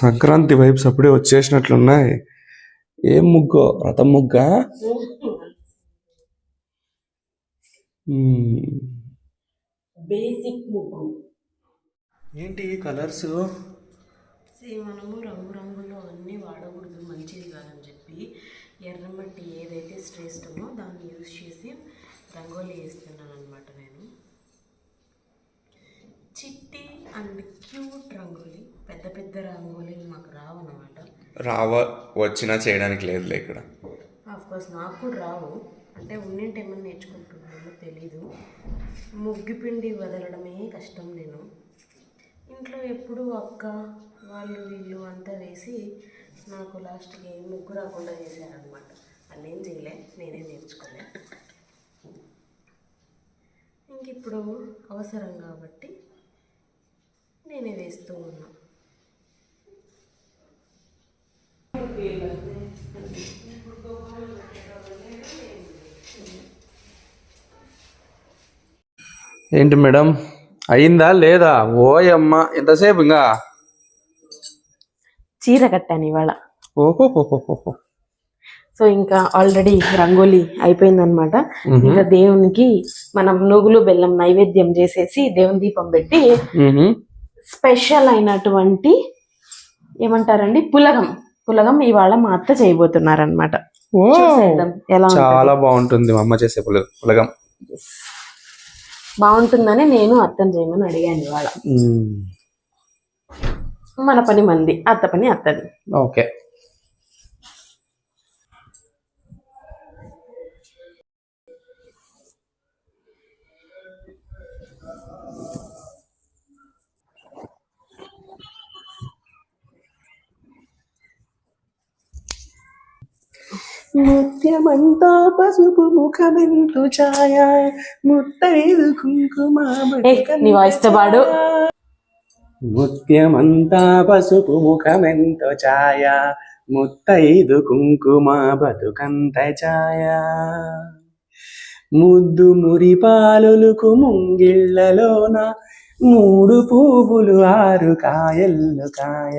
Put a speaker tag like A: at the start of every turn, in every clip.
A: Sankranti vibes అప్పుడే వచ్చేసినట్లున్నాయి. ఏం ముగ్గో? రథం ముగ్గా?
B: బేసిక్ ముగ్గు.
A: ఏంటి కలర్స్?
B: మనము రంగురంగులు అన్నీ వాడకూడదు మంచిది కాదని చెప్పి ఎర్రమట్టి ఏదైతే శ్రేష్టమో దాన్ని యూజ్ చేసి రంగోలీ వేస్తున్నాను అనమాట నేను చిట్టి అండ్ క్యూట్ రంగోలీ పెద్ద పెద్ద రంగోలీలు మాకు రావన్నమాట.
A: రావ వచ్చినా చేయడానికి లేదులే ఇక్కడ.
B: కోర్స్ నాకు కూడా రావు. అంటే ఉన్నింటి ఏమన్నా నేర్చుకుంటున్నానో తెలీదు. ముగ్గు పిండి వదలడమే కష్టం నేను. ఇంట్లో ఎప్పుడు అక్క వాళ్ళు వీళ్ళు అంతా వేసి నాకు లాస్ట్కి ముగ్గు రాకుండా చేశారనమాట వాళ్ళు ఏం చేయలే నేనే నేర్చుకోలే. ఇంక ఇప్పుడు అవసరం కాబట్టి నేనే వేస్తూ ఉన్నా.
A: ఏంటి మేడం? అయిందా లేదా? ఓయమ్మ ఎంతసేపు ఇంకా?
B: చీర కట్టాను ఇవాళ.
A: ఓహో
B: సో ఇంకా ఆల్రెడీ రంగోలీ అయిపోయిందనమాట ఇంకా దేవునికి మనం నువ్వులు బెల్లం నైవేద్యం చేసేసి దేవుని దీపం పెట్టి స్పెషల్ అయినటువంటి ఏమంటారండి? పులగం. పులగం ఇవాళ మా అత్త చేయబోతున్నారనమాట ఎలా.
A: చాలా బాగుంటుంది మా అమ్మ చేసే పుల పులగం.
B: బాగుంటుందని నేను అత్తని చేయమని అడిగాను ఇవాళ. మన పని మంది అత్త పని అత్తది.
A: ఓకే. ముత్యమంతా పసుపు ముఖమెంతు ఛాయ ముత్తైదు కుంకుమ
B: నీ వాయిస్తో పాడు.
A: ముత్యమంతా పసుపు ముఖమెంతో ఛాయ ముత్తైదు కుంకుమ బతుకంత ఛాయ ముద్దు మురి పాలులకు ముంగిళ్ళలోన మూడు పువ్వులు ఆరు కాయల్లు కాయ.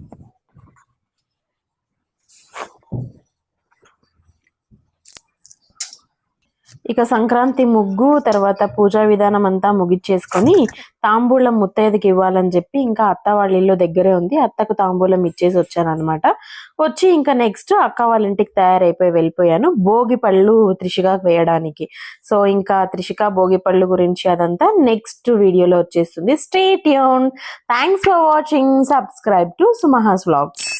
B: ఇక సంక్రాంతి ముగ్గు తర్వాత పూజా విధానం అంతా ముగిచ్చేసుకొని తాంబూలం ముత్తైదుకి ఇవ్వాలని చెప్పి ఇంకా అత్త వాళ్ళ ఇల్లు దగ్గరే ఉంది. అత్తకు తాంబూలం ఇచ్చేసి వచ్చానమాట వచ్చి ఇంకా నెక్స్ట్ అక్క వాళ్ళ ఇంటికి తయారైపోయి వెళ్ళిపోయాను. భోగి పళ్ళు త్రిషిక వేయడానికి. సో ఇంకా త్రిషిక భోగి పళ్ళు గురించి అదంతా నెక్స్ట్ వీడియోలో వచ్చేస్తుంది. State Yoon thanks for watching subscribe to సుమహాస్ vlogs